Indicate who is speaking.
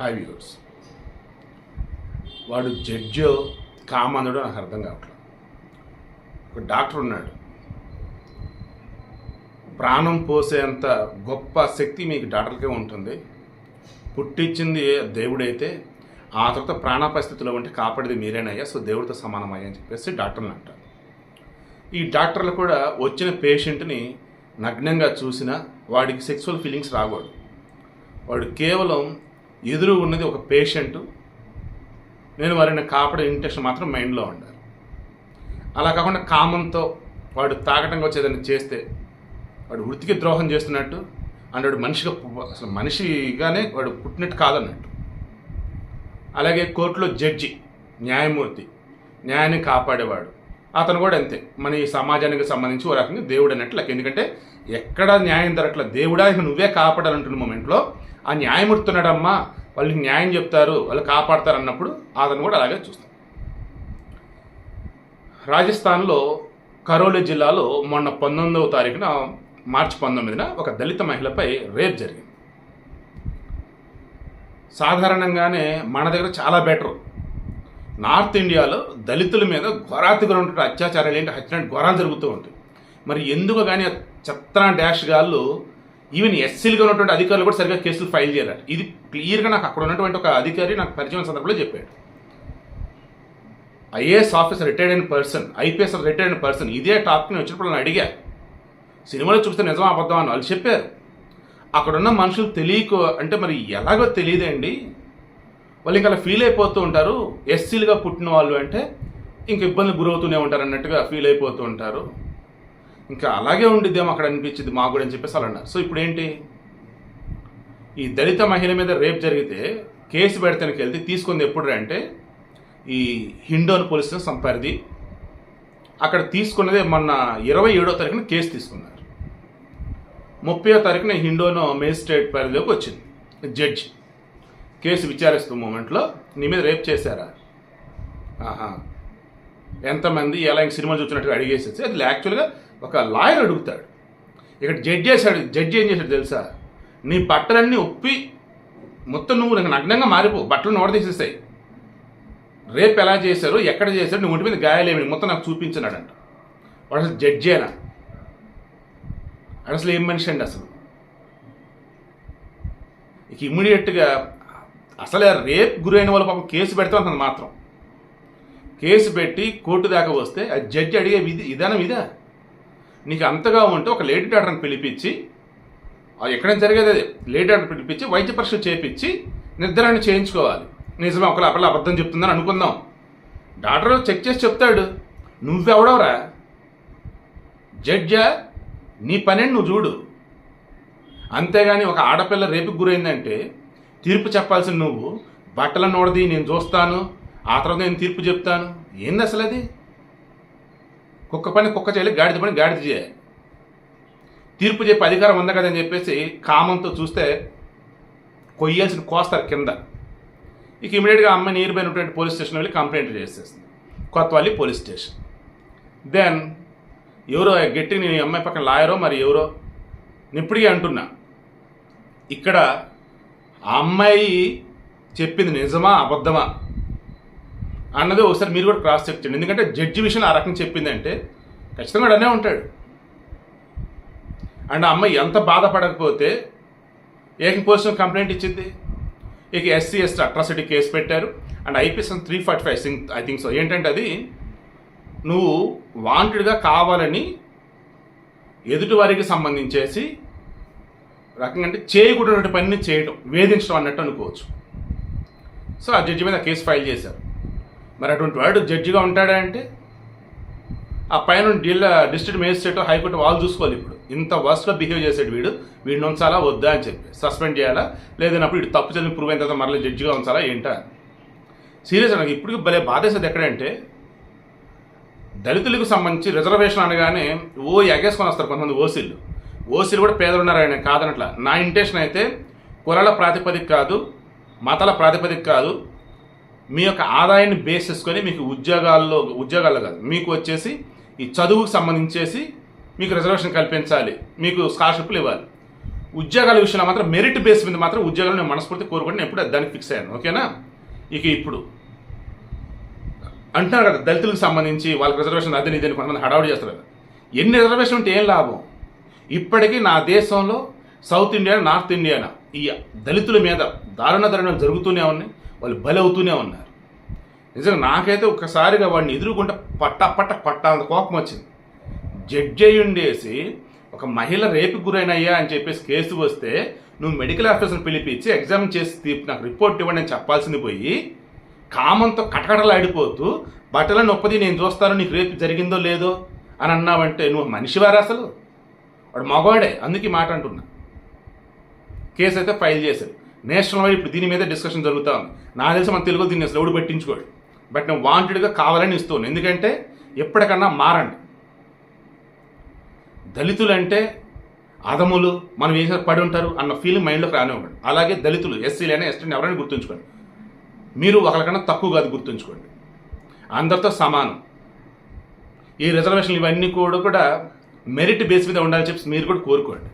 Speaker 1: Hi viewers వాడు జడ్జో కామాంధుడో నాకు అర్థం కావట్లేదు. ఒక డాక్టర్ ఉన్నాడు. ప్రాణం పోసేంత గొప్ప శక్తి మీకు డాక్టర్కే ఉంటుంది. పుట్టించింది దేవుడైతే ఆ తర్వాత ప్రాణపరిస్థితిలో ఉంటే కాపాడేది మీరేనయ్యా సో దేవుడితో సమానమయ్యా అని చెప్పేసి డాక్టర్లు అంటారు. ఈ డాక్టర్లు కూడా వచ్చిన పేషెంట్ని నగ్నంగా చూసినా వాడికి సెక్సువల్ ఫీలింగ్స్ రాకూడదు. వాడు కేవలం ఎదురు ఉన్నది ఒక పేషెంట్. నేను వారిని కాపాడే ఇంటెన్షన్ మాత్రం మైండ్లో ఉండాలి. అలా కాకుండా కామంతో వాడు తాగటంగా వచ్చేదని చేస్తే వాడు వృత్తికి ద్రోహం చేస్తున్నట్టు అండ్ వాడు మనిషిగా అసలు మనిషిగానే వాడు పుట్టినట్టు కాదన్నట్టు. అలాగే కోర్టులో జడ్జి న్యాయమూర్తి న్యాయాన్ని కాపాడేవాడు. అతను కూడా అంతే. మన ఈ సమాజానికి సంబంధించి ఓ రకంగా దేవుడు అన్నట్లు ఎందుకంటే ఎక్కడ న్యాయం దొరకట్ల దేవుడా ఇక నువ్వే కాపాడాలంటున్న మూమెంట్లో ఆ న్యాయమూర్తి ఉన్నాడమ్మా వాళ్ళు న్యాయం చెప్తారు వాళ్ళు కాపాడతారు అన్నప్పుడు అతను కూడా అలాగే చూస్తాం రాజస్థాన్లో కరోలి జిల్లాలో మొన్న పంతొమ్మిదవ తారీఖున మార్చి పంతొమ్మిదిన ఒక దళిత మహిళపై రేప్ జరిగింది. సాధారణంగానే మన దగ్గర చాలా బెటర్. నార్త్ ఇండియాలో దళితుల మీద ఘోరాతిగా ఉంటే అత్యాచారాలు ఏంటి హత్య ఘోరాలు జరుగుతూ ఉంటాయి. మరి ఎందుకు కానీ చెత్తన చెత్త డాష్ గాళ్ళు ఈవెన్ ఎస్సీలుగా ఉన్నటువంటి అధికారులు కూడా సరిగ్గా కేసులు ఫైల్ చేయాలి ఇది క్లియర్గా నాకు అక్కడ ఉన్నటువంటి ఒక అధికారి నాకు పరిచయం సందర్భంలో చెప్పాడు. ఐఏఎస్ ఆఫీసర్ రిటైర్డ్ అయిన పర్సన్ ఐపీఎస్ రిటైర్డ్ అయిన పర్సన్ ఇదే టాపిక్ని వచ్చినప్పుడు నేను అడిగా. సినిమాలో చూస్తే నిజం అబద్ధం అని వాళ్ళు చెప్పారు. అక్కడున్న మనుషులు తెలియక అంటే మరి ఎలాగో తెలియదండి. వాళ్ళు ఇంకా అలా ఫీల్ అయిపోతూ ఉంటారు. ఎస్సీలుగా పుట్టిన వాళ్ళు అంటే ఇంక ఇబ్బంది గురవుతూనే ఉంటారు అన్నట్టుగా ఫీల్ అయిపోతూ ఉంటారు. ఇంకా అలాగే ఉండిద్దేమో అక్కడ అనిపించింది మాకు కూడా అని చెప్పేసి అలా అన్నారు. సో ఇప్పుడు ఏంటి ఈ దళిత మహిళ మీద రేప్ జరిగితే కేసు పెడతానికి వెళ్తే తీసుకుంది ఎప్పుడు అంటే ఈ హిండోన్ పోలీస్ సంపారిది. అక్కడ తీసుకున్నదే మొన్న ఇరవై ఏడో తారీఖున కేసు తీసుకున్నారు. ముప్పయో తారీఖున హిండోను మేజిస్ట్రేట్ పరిధిలోకి వచ్చింది జడ్జి. కేసు విచారిస్తున్న మూమెంట్లో నీ మీద రేప్ చేశారా? ఆహా. ఎంతమంది ఎలా ఇంక సినిమా చూసినట్టుగా అడిగేసేసి అది యాక్చువల్గా ఒక లాయర్ అడుగుతాడు. ఇక్కడ జడ్జి చేశాడు జడ్జి ఏం చేశాడు తెలుసా? నీ బట్టలన్నీ ఒప్పి మొత్తం నువ్వు నాకు నగ్నంగా మారిపో బట్టలు నోడదీసేస్తాయి రేపు ఎలా చేశారు ఎక్కడ చేశారు నువ్వు ఒంటి మీద గాయాలేమి మొత్తం నాకు చూపించినాడంట వాడు అసలు జడ్జేనా వాడు అసలు ఏం మనిషి అండి అసలు? ఇక ఇమ్మీడియట్గా అసలే రేప్ గురైన వాళ్ళ పాపం కేసు పెడతాం అంటుంది మాత్రం. కేసు పెట్టి కోర్టు దాకా వస్తే ఆ జడ్జి అడిగే విధి విధానం ఇదా? నీకు అంతగా ఉంటే ఒక లేడీ డాక్టర్ని పిలిపించి అది ఎక్కడైనా జరిగేది అదే. లేడీ డాక్టర్ పిలిపించి వైద్య పరీక్ష చేపించి నిర్ధారణ చేయించుకోవాలి. నిజమే ఒకళ్ళు అప్పుడు అబద్ధం చెప్తుందని అనుకుందాం. డాక్టర్ చెక్ చేసి చెప్తాడు. నువ్వెవడవరా? జడ్జా? నీ పని నువ్వు చూడు. అంతేగాని ఒక ఆడపిల్ల రేపుకి గురైందంటే తీర్పు చెప్పాల్సిన నువ్వు. బట్టల నోడది నేను చూస్తాను. ఆ తర్వాత నేను తీర్పు చెప్తాను. ఏంది అసలు అది కుక్క పని కుక్క చేయాలి గాడిద పని గాడిద చేయాలి. తీర్పు చెప్పే అధికారం ఉంది కదని చెప్పేసి కామంతో చూస్తే కొయ్యాల్సిన కోస్తారు కింద. ఇక ఇమీడియట్గా అమ్మాయి నియర్ బై ఉన్నటువంటి పోలీస్ స్టేషన్ వెళ్ళి కంప్లైంట్ చేసేస్తుంది. Kothavalli police station. దెన్ ఎవరో గట్టి నేను ఈ అమ్మాయి పక్కన లాయరో మరి ఎవరో? నేను ఇప్పటికీ అంటున్నా. ఇక్కడ ఆ అమ్మాయి చెప్పింది నిజమా అబద్ధమా? అన్నది ఒకసారి మీరు కూడా క్రాస్ చెక్ చేయండి. ఎందుకంటే జడ్జి విషయం ఆ రకంగా చెప్పిందంటే ఖచ్చితంగా వాడు అనే ఉంటాడు. అండ్ ఆ అమ్మాయి ఎంత బాధపడకపోతే ఏకం కోసం కంప్లైంట్ ఇచ్చింది. ఇక ఎస్సీ ఎస్టీ అట్రాసిటీ కేసు పెట్టారు. And IPS three forty five Singh I think so ఏంటంటే అది నువ్వు వాంటెడ్గా కావాలని ఎదుటివారికి సంబంధించేసి రకంగా అంటే చేయకూడనటువంటి పనిని చేయడం వేధించడం అన్నట్టు అనుకోవచ్చు. సో ఆ జడ్జి మీద కేసు ఫైల్ చేశారు. మరి అటువంటి వాడు జడ్జిగా ఉంటాడా అంటే? ఆ పైన ఢిల్లా డిస్ట్రిక్ట్ మేజిస్ట్రేట్ హైకోర్టు వాళ్ళు చూసుకోవాలి ఇప్పుడు. ఇంత వర్స్ట్గా బిహేవ్ చేసాడు వీడు. వీడిని ఉంచాలా వద్దా అని చెప్పి. సస్పెండ్ చేయాలా? లేదన్నప్పుడు ఇటు తప్పు చదివి ప్రూవ్ అయిన తర్వాత మరలా జడ్జిగా ఉంచాలా ఏంటా? సీరియస్ నాకు ఇప్పటికి భలే బాధేసేది ఎక్కడంటే దళితులకు సంబంధించి రిజర్వేషన్ అనగానే ఓ ఎగేసుకొని వస్తారు కొంతమంది ఓసీలు. ఓసీలు కూడా పేదలు ఉన్నారు ఆయన కాదనట్లా. నా ఇంటెన్షన్ అయితే కులాల ప్రాతిపదిక కాదు మతాల ప్రాతిపదిక కాదు మీ యొక్క ఆదాయాన్ని బేస్ చేసుకొని మీకు ఉద్యోగాల్లో ఉద్యోగాల్లో కాదు మీకు వచ్చేసి ఈ చదువుకు సంబంధించేసి మీకు రిజర్వేషన్ కల్పించాలి మీకు స్కాలర్షిప్లు ఇవ్వాలి. ఉద్యోగాల విషయంలో మాత్రం మెరిట్ బేస్ మీద మాత్రం ఉద్యోగాలు నేను మనస్ఫూర్తి కోరుకుంటే ఎప్పుడు దానికి ఫిక్స్ అయ్యాను ఓకేనా? ఇక ఇప్పుడు. అంటున్నారు కదా దళితులకు సంబంధించి వాళ్ళకి రిజర్వేషన్ అదని ఇదని కొంతమంది హడావుడి చేస్తారు కదా. ఎన్ని రిజర్వేషన్ ఉంటే ఏం లాభం? ఇప్పటికీ నా దేశంలో సౌత్ ఇండియా నార్త్ ఇండియానా ఈ దళితుల మీద దారుణ దారుణం జరుగుతూనే ఉన్నాయి. వాళ్ళు బలవుతూనే అవుతూనే ఉన్నారు. నిజంగా నాకైతే ఒక్కసారిగా వాడిని ఎదురుకుంటే పట్ట పట్ట పట్ట అంత కోపం వచ్చింది. జడ్జి అయి ఉండేసి ఒక మహిళ రేపు గురైనయ్యా అని చెప్పేసి కేసు వస్తే నువ్వు మెడికల్ ఆఫీసర్ని పిలిపించి ఎగ్జామ్ చేసి తీ- నాకు రిపోర్ట్ ఇవ్వండి అని చెప్పాల్సింది పోయి కామంతో కటకటలాడిపోతూ బట్టల నొప్పది నేను చూస్తాను నీకు రేపు జరిగిందో లేదో అని అన్నావంటే నువ్వు మనిషివారా అసలు? వాడు మగవాడే అందుకే మాట అంటున్నా. కేసు అయితే ఫైల్ చేశారు నేషనల్ వైడ్ ఇప్పుడు దీని మీద డిస్కషన్ జరుగుతూ ఉంది నా తెలిసి మన తెలుగు దీన్ని అసలు ఎవడు పట్టించుకోడు. బట్ నేను వాంటెడ్గా కావాలని ఇస్తున్నాను ఎందుకంటే ఎప్పటికన్నా మారండి. దళితులు అంటే అదములు మనం ఏం పడి ఉంటారు అన్న ఫీలింగ్ మైండ్లోకి రానివ్వండి. అలాగే దళితులు ఎస్సీలైనా ఎస్టీని ఎవరైనా గుర్తుంచుకోండి. మీరు ఒకరికన్నా తక్కువ కాదు గుర్తుంచుకోండి. అందరితో సమానం. ఈ రిజర్వేషన్లు ఇవన్నీ కూడా కూడా మెరిట్ బేస్ మీద ఉండాలని చెప్పి మీరు కూడా కోరుకోండి.